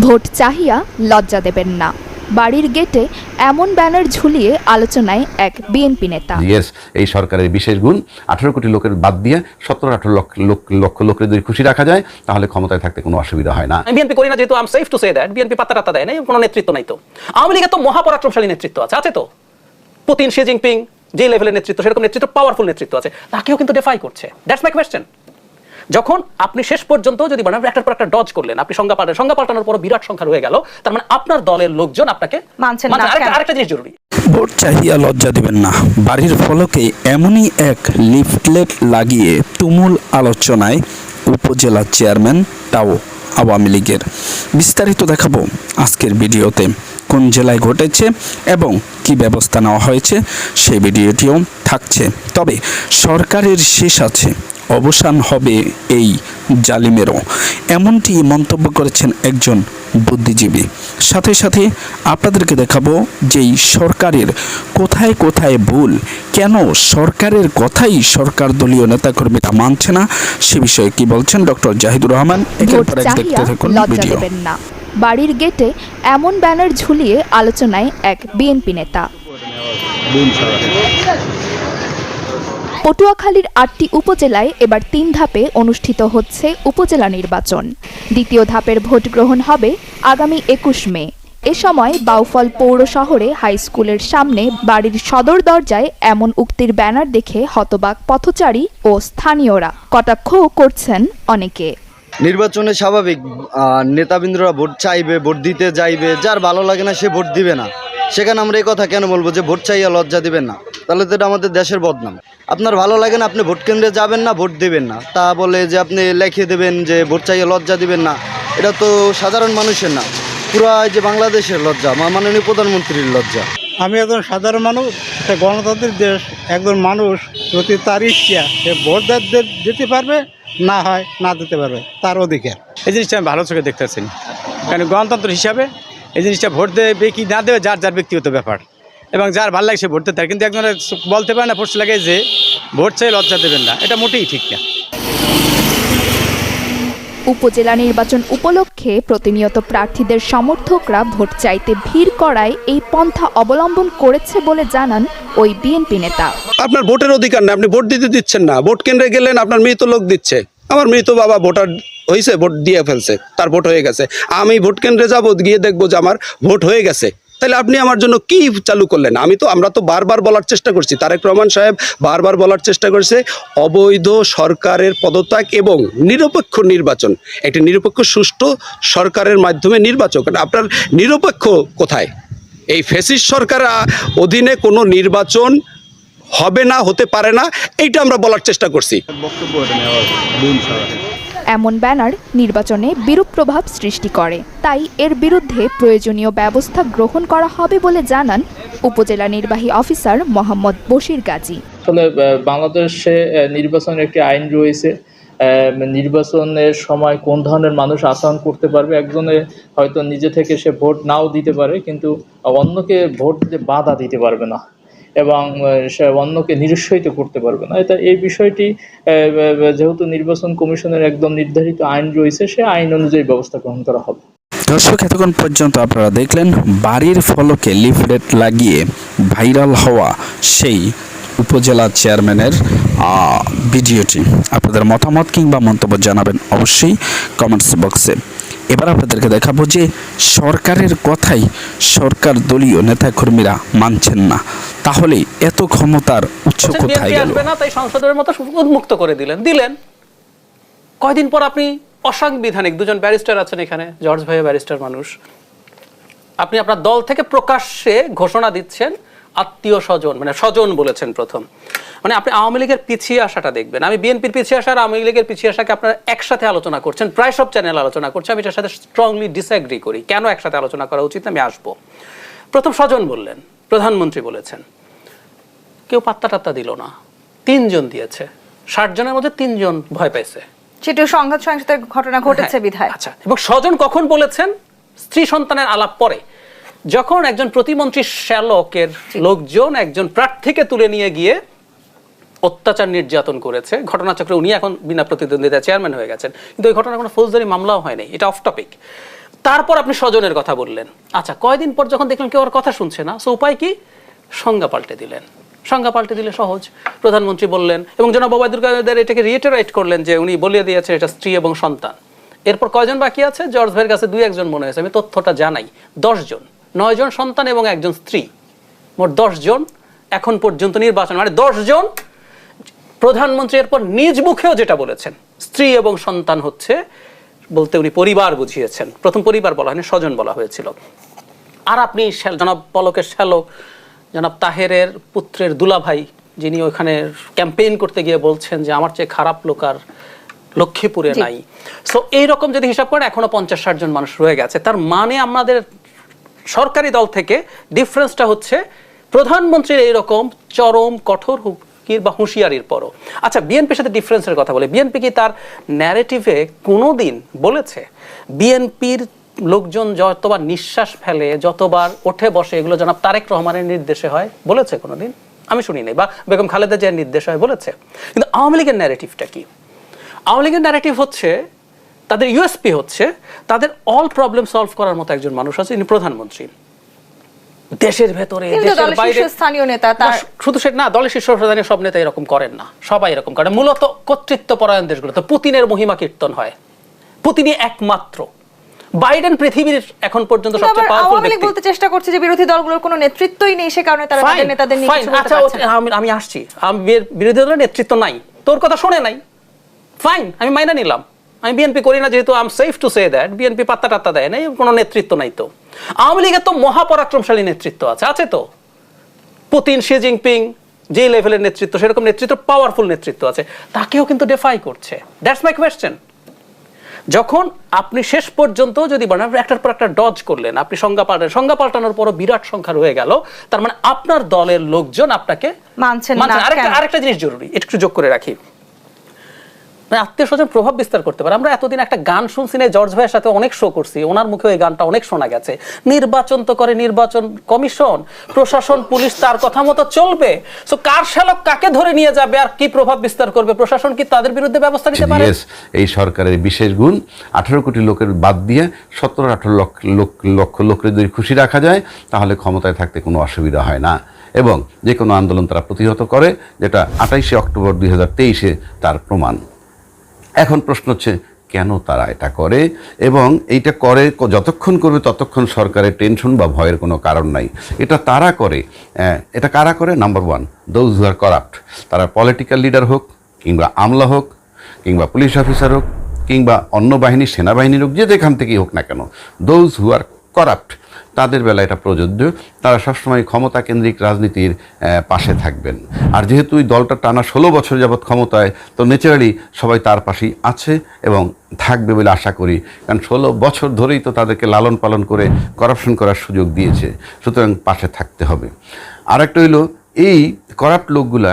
Vote চাহিয়া লজ্জা দেবেন না। বাড়ির গেটে এমন ব্যানার ঝুলিয়ে আলোচনায় এক বিএনপি নেতা। ইয়েস এই সরকারের বিশেষ গুণ আঠারো কোটি লোকের বাদ দিয়ে সতেরো আঠারো লক্ষ লোক- লক্ষ লোকের যদি খুশি রাখা যায় তাহলে ক্ষমতায় থাকতে কোনো অসুবিধা হয় না। বিএনপি করি না যেহেতু I'm safe to say that BNP পাতা টাত্তা দেয় না কোনো নেতৃত্ব নাই তো। আওয়ামী লীগের তো মহাপরাক্রমশালী নেতৃত্ব আছে আছে তো। পুতিন শি জিনপিং যে লেভেলের নেতৃত্ব সেরকম নেতৃত্ব পাওয়ারফুল নেতৃত্ব আছে। তাকেও কিন্তু ডিফাই করছে। দ্যাটস মাই কোয়েশ্চেন যখন আপনি শেষ পর্যন্ত যদি আপনি একটার পর একটা ডজ করলেন আপনি সংজ্ঞা পাল্টান সংজ্ঞা পাল্টানোর পর বিরাট সংখ্যা রয়ে গেল তার মানে আপনার দলের লোকজন আপনাকে মানছেন না, আরেকটা- আরেকটা জিনিস জরুরি। ভোট চাহিয়া লজ্জা দিবেন না। বাড়ির ফলকে এমনই এক লিফলেট লাগিয়ে তুমুল আলোচনায় উপজেলা চেয়ারম্যান তাও আওয়ামী লীগের। বিস্তারিত দেখাবো আজকের ভিডিওতে। কোন জেলায় ঘটেছে এবং কি ব্যবস্থা নেওয়া হয়েছে সেই ভিডিওটিও থাকছে। তবে সরকারের শেষ আছে। অবসান হবে এই জালিমেরও। এমনটি মন্তব্য করেছেন একজন বুদ্ধিজীবী। সাথে সাথে আপনাদেরকে দেখাবো যেই সরকারের কোথায় কোথায় ভুল কেন সরকারের কথাই সরকার দলীয় নেতাকর্মীরা মানছে না সে বিষয়ে কি বলছেন ডক্টর জাহিদুর রহমান? একের পর এক দেখতে থাকুন ভিডিও। না। বাড়ির গেটে এমন ব্যানার ঝুলিয়ে আলোচনায় এক বিএনপি নেতা। পটুয়াখালীর আটটি উপজেলায় এবার তিন ধাপে অনুষ্ঠিত হচ্ছে উপজেলা নির্বাচন। দ্বিতীয় ধাপের ভোট গ্রহণ হবে আগামী একুশ মে। এ সময় বাউফল পৌর শহরে হাই স্কুলের সামনে বাড়ির সদর দরজায় এমন উক্তির ব্যানার দেখে হতবাক পথচারী ও স্থানীয়রা। কটাক্ষও করছেন অনেকে। নির্বাচনে স্বাভাবিক নেতাবৃন্দরা ভোট চাইবে, ভোট দিতে যাইবে, যার ভালো লাগে না সে ভোট দিবে না। সেখানে আমরা এই কথা কেন বলব যে ভোট চাইয়া লজ্জা দিবেন না? তাহলে তো এটা আমাদের দেশের বদনাম। আপনার ভালো লাগে না আপনি ভোট কেন্দ্রে যাবেন না ভোট দেবেন না। তা বলে যে আপনি লেখে দেবেন যে ভোট চাইয়া লজ্জা দিবেন না এটা তো সাধারণ মানুষের না। পুরা এই যে বাংলাদেশের লজ্জা মা- মাননীয় প্রধানমন্ত্রীর লজ্জা। আমি একজন সাধারণ মানুষ একটা গণতান্ত্রিক দেশ একজন মানুষ যদি তার ইচ্ছা সে ভোট দিতে পারবে না হয় না দিতে পারবে তার অধিকার। এই জিনিসটা আমি ভালো চোখে দেখতেছি। কারণ গণতন্ত্র হিসাবে এই জিনিসটা ভোট দেবে কি না দেবে যার যার ব্যক্তিগত ব্যাপার। এবং যার ভালো লাগে সে ভোট দিতে পারে কিন্তু একজনের বলতে পারে না পোস্ট লাগে যে ভোট চাই লজ্জা দেবেন না। এটা মোটেই ঠিক না। উপজেলা নির্বাচন উপলক্ষে প্রতিনিয়ত প্রার্থীদের সমর্থকরা ভোট চাইতে ভিড় করায় এই পন্থা অবলম্বন করেছে বলে জানান ওই বিএনপি নেতা। আপনার ভোটের অধিকার না আপনি ভোট দিতে দিচ্ছেন না। ভোট কেন্দ্রে গেলেন আপনার মৃত লোক দিচ্ছে। আমার মৃত বাবা ভোটার হয়েছে ভোট দিয়ে ফেলছে, তার ভোট হয়ে গেছে। আমি ভোট কেন্দ্রে যাব, গিয়ে দেখব যে আমার ভোট হয়ে গেছে। তাহলে আপনি আমার জন্য কি চালু করলেন? আমি তো, আমরা তো বারবার বলার চেষ্টা করছি। তারেক রহমান সাহেব বারবার বলার চেষ্টা করছে, অবৈধ সরকারের পদত্যাগ এবং নিরপেক্ষ নির্বাচন। একটি নিরপেক্ষ, সুষ্ঠু সরকারের মাধ্যমে নির্বাচন আপনার নিরপেক্ষ কোথায়? এই ফেসিস সরকার অধীনে কোনো নির্বাচন হবে না, হতে পারে না, এইটা আমরা বলার চেষ্টা করছি। এমন ব্যানার নির্বাচনে বিরূপ প্রভাব সৃষ্টি করে। তাই এর বিরুদ্ধে প্রয়োজনীয় ব্যবস্থা গ্রহণ করা হবে বলে জানান উপজেলা নির্বাহী অফিসার মোহাম্মদ বশির গাজী। আসলে বাংলাদেশে নির্বাচনের একটি আইন রয়েছে। নির্বাচনের সময় কোন ধরনের মানুষ আচরণ করতে পারবে, একজনে হয়তো নিজে থেকে সে ভোট নাও দিতে পারে, কিন্তু অন্যকে ভোট দিতে বাধা দিতে পারবে না। এবং সে অন্যকে নিরুৎসাহিত করতে পারবে না। এটা এই বিষয়টি যেহেতু নির্বাচন কমিশনের একদম নির্ধারিত আইন রয়েছে, সে আইন অনুযায়ী ব্যবস্থা গ্রহণ করা হবে। দর্শক, এতক্ষণ পর্যন্ত আপনারা দেখলেন, বাড়ির ফলকে লিফলেট লাগিয়ে ভাইরাল হওয়া সেই উপজেলা চেয়ারম্যানের ভিডিওটি আপনাদের মতামত কিংবা মন্তব্য জানাবেন অবশ্যই কমেন্টস বক্সে এবার আপনাদেরকে দেখাবো যে সরকারের কথাই সরকার দলীয় নেতাকর্মীরা মানছেন না। তাহলে এত ক্ষমতার উৎস কোথায় গেল? আসবে না তাই সংসদের মতো উন্মুক্ত করে দিলেন। দিলেন। কয়দিন পর আপনি অসাংবিধানিক দুজন ব্যারিস্টার আছেন এখানে জর্জ ভাইয়া ব্যারিস্টার মানুষ। আপনি আপনার দল থেকে প্রকাশ্যে ঘোষণা দিচ্ছেন আত্মীয় স্বজন মানে স্বজন বলেছেন প্রথম। মানে আপনি আওয়ামী লীগের পিছিয়ে আসাটা দেখবেন। আমি বিএনপির পিছিয়ে আসা আর আওয়ামী লীগের পিছিয়ে আসাকে আপনারা একসাথে আলোচনা করছেন প্রায় সব চ্যানেল আলোচনা করছে। আমি এটার সাথে স্ট্রংলি ডিসএগ্রি করি। কেন একসাথে আলোচনা করা উচিত? আমি আসব। প্রথম স্বজন বললেন প্রধানমন্ত্রী বলেছেন। কেউ পাত্তা টাত্তা দিল না। তিনজন দিয়েছে। ষাট জনের মধ্যে তিনজন ভয় পেয়েছে। সেটিও সংঘাত সহিংসতার ঘটনা ঘটেছে হ্যাঁ, বিধায়। আচ্ছা এবং স্বজন কখন বলেছেন? স্ত্রী সন্তানের আলাপ পরে। যখন একজন প্রতিমন্ত্রী শ্যালকের লোকজন একজন প্রার্থীকে তুলে নিয়ে গিয়ে অত্যাচার নির্যাতন করেছে ঘটনাচক্রে উনি এখন বিনা প্রতিদ্বন্দ্বিতা চেয়ারম্যান হয়ে গেছেন। কিন্তু এই ঘটনা কোনো ফৌজদারি মামলাও হয়নি এটা অফ টপিক তারপর আপনি স্বজনের কথা বললেন। আচ্ছা কয়দিন পর যখন দেখলেন কেউ আর কথা শুনছে না সো উপায় কি? সংজ্ঞা পাল্টে দিলেন। সংজ্ঞা পাল্টে দিলে সহজ, প্রধানমন্ত্রী বললেন। এবং জনাব ওবায়দুল কাদের এটাকে রিয়েটারাইট করলেন যে উনি বলিয়ে দিয়েছেন এটা স্ত্রী এবং সন্তান। এরপর কয়জন বাকি আছে? জর্জ ভাইয়ের কাছে দুই একজন মনে হয়েছে, আমি তথ্যটা জানাই। দশজন নয় জন সন্তান এবং একজন স্ত্রী। মোট দশজন এখন পর্যন্ত নির্বাচন। মানে দশজন প্রধানমন্ত্রী এরপর নিজ মুখেও যেটা বলেছেন, স্ত্রী এবং সন্তান হচ্ছে বলতে উনি পরিবার বুঝিয়েছেন। প্রথম পরিবার বলা হয়নি, স্বজন বলা হয়েছিল। আর আপনি জনাব পলকের শ্যালক জনাব তাহেরের পুত্রের দুলাভাই যিনি ওখানে ক্যাম্পেইন করতে গিয়ে বলছেন যে আমার চেয়ে খারাপ লোক আর লক্ষ্মীপুরে নাই। সো এইরকম যদি হিসাব করেন এখনও পঞ্চাশ ষাট জন মানুষ রয়ে গেছে। তার মানে আমাদের সরকারি দল থেকে ডিফারেন্সটা হচ্ছে প্রধানমন্ত্রীর এইরকম চরম কঠোর হুকির বা হুঁশিয়ারির পরও। আচ্ছা বিএনপির সাথে ডিফারেন্সের কথা বলে। বিএনপি কি তার ন্যারেটিভে কোনো দিন বলেছে বিএনপির লোকজন যতবার নিঃশ্বাস ফেলে যতবার ওঠে বসে এগুলো জনাব তারেক রহমানের নির্দেশে হয় বলেছে কোনোদিন। আমি শুনি নাই বা বেগম খালেদা জিয়ার নির্দেশ হয় বলেছে। কিন্তু আওয়ামী লীগের ন্যারেটিভটা কি? আওয়ামী লীগের ন্যারেটিভ হচ্ছে তাদের ইউএসপি হচ্ছে তাদের অল প্রবলেম সলভ করার মতো একজন মানুষ আছে ইনি প্রধানমন্ত্রী। দেশের ভেতরে দেশের বাইরে শীর্ষস্থানীয় নেতা তার শুধু সে না দলের শীর্ষ শীর্ষস্থানীয় সব নেতা এরকম করেন না। সবাই এরকম করে। মূলত কর্তৃত্ব পরায়ণ দেশগুলো তো পুতিনের মহিমা কীর্তন হয়। পুতিনই একমাত্র বাইডেন পৃথিবীর এখন পর্যন্ত সবচেয়ে পাওয়ারফুল ব্যক্তি। বলতে চেষ্টা করছে যে বিরোধী দলগুলোর কোনো নেতৃত্বই নেই সে কারণে তারা তাদের নেতাদের নিয়ে কিছু বলতে আচ্ছা পারছে না। আমি আমি আসছি। আমি বিরোধী দলের নেতৃত্ব নাই। তোর কথা শোনে নাই। ফাইন আমি মাইনা নিলাম। আমি বিএনপি করি না যেহেতু I am safe to say that BNP পাত্তা টাত্তা দেয় নাই কোনো নেতৃত্ব নাই তো। আওয়ামী লীগের তো মহাপরাক্রমশালী নেতৃত্ব আছে আছে তো। পুতিন শি জিনপিং যে লেভেলের নেতৃত্ব সেরকম নেতৃত্ব পাওয়ারফুল নেতৃত্ব আছে। তাকেও কিন্তু ডেফাই করছে। দ্যাটস মাই কোয়েশ্চেন যখন আপনি শেষ পর্যন্ত যদি বলেন আপনি একটার পর একটা ডজ করলেন আপনি সংজ্ঞা পাল্টেন সংজ্ঞা পাল্টানোর পরও বিরাট সংখ্যা রয়ে গেল তার মানে আপনার দলের লোকজন আপনাকে মানছেন না, আরেকটা আরেকটা জিনিস জরুরি একটু যোগ করে রাখি। মানে আত্মীয় স্বজন প্রভাব বিস্তার করতে পারে। আমরা এতদিন একটা গান শুনছি না, জর্জ ভাইয়ের সাথে অনেক শো করছি। ওনার মুখে ওই গানটা অনেক শোনা গেছে। নির্বাচন তো করে নির্বাচন কমিশন, প্রশাসন, পুলিশ, তার কথা মতো চলবে। সো কার শালক কাকে ধরে নিয়ে যাবে আর কি প্রভাব বিস্তার করবে? প্রশাসন কি তাদের বিরুদ্ধে ব্যবস্থা নিতে পারে? এই সরকারের বিশেষ গুণ, আঠারো কোটি লোকের বাদ দিয়ে সতেরো, আঠারো লক্ষ, লোক, লক্ষ, লোকের যদি খুশি রাখা যায়, তাহলে ক্ষমতায় থাকতে কোনো অসুবিধা হয় না। এবং যে কোনো আন্দোলন তারা প্রতিহত করে, যেটা আঠাইশে অক্টোবর দুই তার প্রমাণ। এখন প্রশ্ন হচ্ছে, কেন তারা এটা করে? এবং এইটা করে যতক্ষণ করবে ততক্ষণ সরকারের টেনশন বা ভয়ের কোনো কারণ নাই। এটা তারা করে এটা কারা করে? Number one those who are corrupt তারা পলিটিক্যাল লিডার হোক, কিংবা আমলা হোক, কিংবা পুলিশ অফিসার হোক, কিংবা অন্য বাহিনী সেনাবাহিনীর হোক, যে যেখান থেকেই হোক না কেন দোজ হু আর করাপ্ট তাদের বেলা এটা প্রযোজ্য। তারা সবসময় ক্ষমতা কেন্দ্রিক রাজনীতির পাশে থাকবেন। আর যেহেতু এই দলটা টানা ষোলো বছর যাবৎ ক্ষমতায়, তো ন্যাচারালি সবাই তার পাশেই আছে এবং থাকবে বলে আশা করি। কারণ ষোলো বছর ধরেই তো তাদেরকে লালন পালন করে করাপশন করার সুযোগ দিয়েছে। সুতরাং পাশে থাকতে হবে। আর একটা হইল, এই করাপ্ট লোকগুলা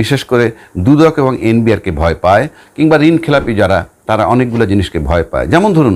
বিশেষ করে দুদক এবং এনবিআরকে ভয় পায়, কিংবা ঋণ খেলাপি যারা, তারা অনেকগুলো জিনিসকে ভয় পায়। যেমন ধরুন